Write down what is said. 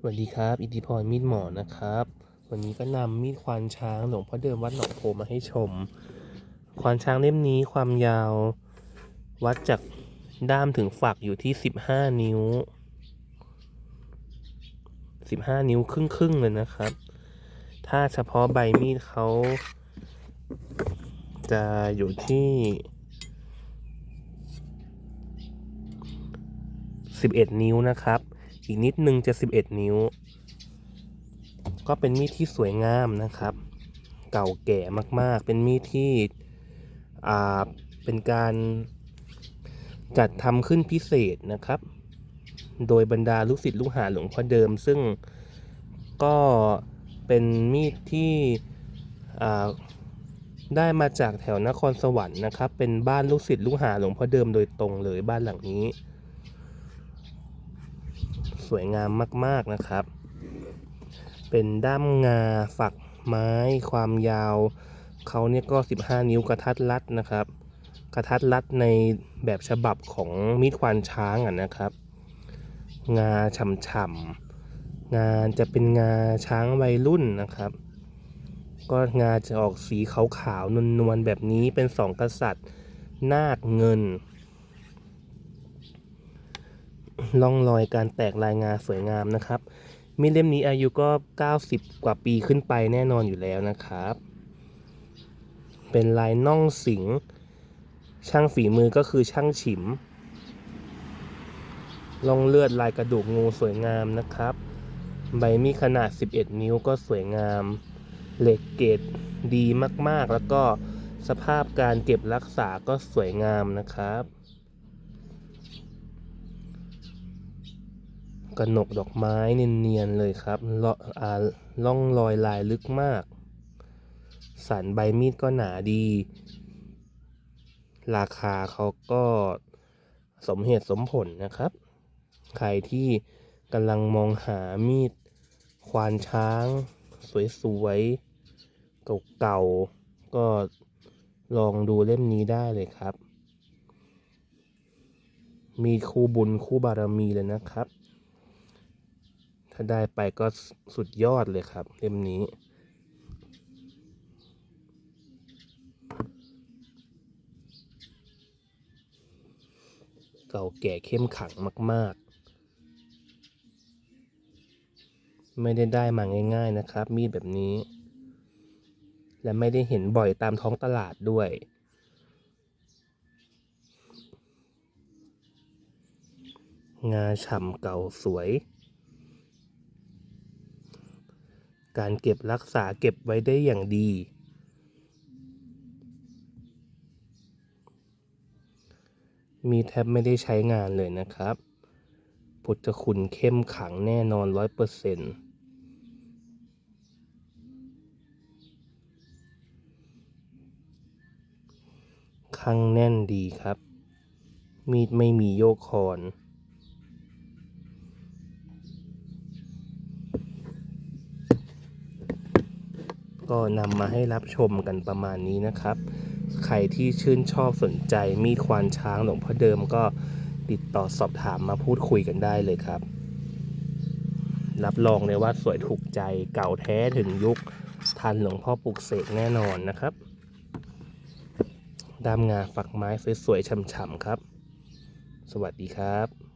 สวัสดีครับ อิทธิพรมีดหมอนะครับ วันนี้ก็นำมีดควานช้างหลวงพ่อเดิมวัดหนองโพมาให้ชม ควานช้างเล่มนี้ความยาว วัดจากด้ามถึงฝักอยู่ที่15นิ้ว15นิ้วครึ่งครึ่งๆเลยนะครับ ถ้าเฉพาะใบมีดเขาจะอยู่ที่11นิ้วนะครับ อีกนิดนึงจะ 11 นิ้ว ก็เป็นมีดที่สวยงามนะครับ เก่าแก่มากๆ เป็นมีดที่อ่าเป็นการจัดทำขึ้นพิเศษนะครับ โดยบรรดาลูกศิษย์ลูกหาหลวงพ่อเดิม ซึ่งก็เป็นมีดที่อ่าได้มาจากแถวนครสวรรค์นะครับ เป็นบ้านลูกศิษย์ลูกหาหลวงพ่อเดิมโดยตรงเลยบ้านหลังนี้ สวยงามมากๆนะครับ เป็นด้ามงาฝักไม้ความยาว เขาเนี่ยก็ 15 นิ้วกระทัดรัดนะครับ กระทัดรัดในแบบฉบับของมีดควานช้างอะนะครับ งาฉ่ำๆงานจะเป็นงาช้างวัยรุ่นนะครับ ก็งาจะออกสีขาวๆนวลๆแบบนี้เป็นสองกษัตริย์นาคเงิน ร่องรอยการแตกลายงาสวยงามนะครับ มีดเล่มนี้อายุก็ 90 กว่าปีขึ้นไปแน่นอนอยู่แล้วนะครับ เป็นลายน่องสิง ช่างฝีมือก็คือช่างฉิมล่องเลือดลายกระดูกงูสวยงามนะครับ ใบมีขนาด 11 นิ้วก็สวยงาม เหล็กเกรดดีมากๆ แล้วก็สภาพการเก็บรักษาก็สวยงามนะครับ กระหนกดอกไม้เนียนๆเลยครับเลาะอ่าล่องรอยลายลึกมาก สันใบมีดก็หนาดี ราคาเขาก็สมเหตุสมผลนะครับ ใครที่กำลังมองหามีด ควานช้าง สวยๆ เก่าๆ ก็ลองดูเล่มนี้ได้เลยครับ มีคู่บุญคู่บารมีเลยนะครับ ถ้าได้ไปก็สุดยอดเลยครับเล่มนี้ เก่าแก่เข้มขังมาก ๆ ไม่ได้ได้มาง่ายๆนะครับ มีดแบบนี้ และไม่ได้เห็นบ่อยตามท้องตลาดด้วยงาฉ่ำเก่าสวย การเก็บรักษาเก็บไว้ได้อย่างดี มีแทบไม่ได้ใช้งานเลยนะครับพุทธคุณเข้มขังแน่นอนร้อยเปอร์เซ็นต์ข้างแน่นดีครับ มีดไม่มีโยกคอน ก็นำมาให้รับชมกันประมาณนี้นะครับ ใครที่ชื่นชอบสนใจมีดควานช้างหลวงพ่อเดิมก็ติดต่อสอบถามมาพูดคุยกันได้เลยครับ รับรองเลยว่าสวยถูกใจเก่าแท้ถึงยุคทันหลวงพ่อปลุกเสกแน่นอนนะครับดามงาฝักไม้สวยๆฉ่ำๆครับ สวัสดีครับ